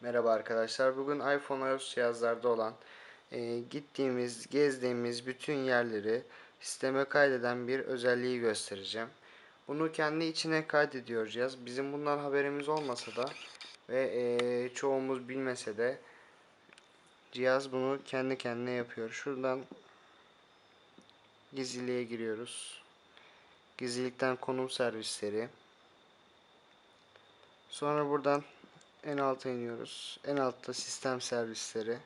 Merhaba arkadaşlar. Bugün iPhone iOS cihazlarda olan e, gittiğimiz, gezdiğimiz bütün yerleri sisteme kaydeden bir özelliği göstereceğim. Bunu kendi içine kaydediyor cihaz. Bizim bundan haberimiz olmasa da ve e, çoğumuz bilmese de cihaz bunu kendi kendine yapıyor. Şuradan gizliliğe giriyoruz. Gizlilikten konum servisleri. Sonra buradan en alta iniyoruz. En altta sistem servisleri.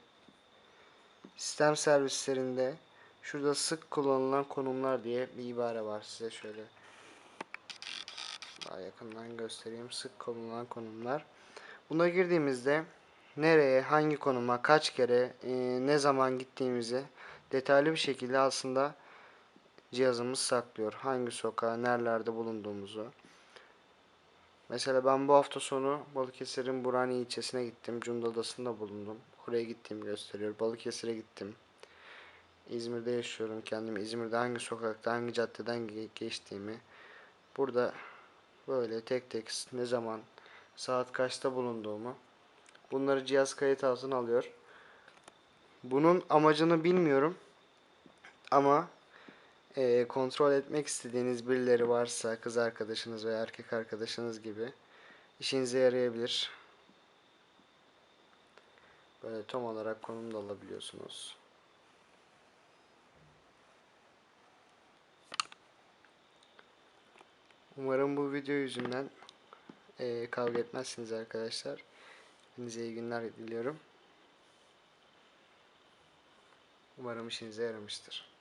Sistem servislerinde şurada sık kullanılan konumlar diye bir ibare var. Size şöyle daha yakından göstereyim. Sık kullanılan konumlar. Buna girdiğimizde nereye, hangi konuma, kaç kere, e, ne zaman gittiğimizi detaylı bir şekilde aslında cihazımız saklıyor. Hangi sokağa, nerelerde bulunduğumuzu. Mesela ben bu hafta sonu Balıkesir'in Burhaniye ilçesine gittim. Cunda Adası'nda bulundum. Oraya gittiğimi gösteriyor. Balıkesir'e gittim. İzmir'de yaşıyorum kendim. İzmir'de hangi sokakta, hangi caddeden ge- geçtiğimi burada böyle tek tek ne zaman, saat kaçta bulunduğumu bunları cihaz kayıt altına alıyor. Bunun amacını bilmiyorum ama e, kontrol etmek istediğiniz birileri varsa kız arkadaşınız veya erkek arkadaşınız gibi işinize yarayabilir. Böyle tam olarak konum da alabiliyorsunuz. Umarım bu video yüzünden e, kavga etmezsiniz arkadaşlar. Hepinize iyi günler diliyorum. Umarım işinize yaramıştır.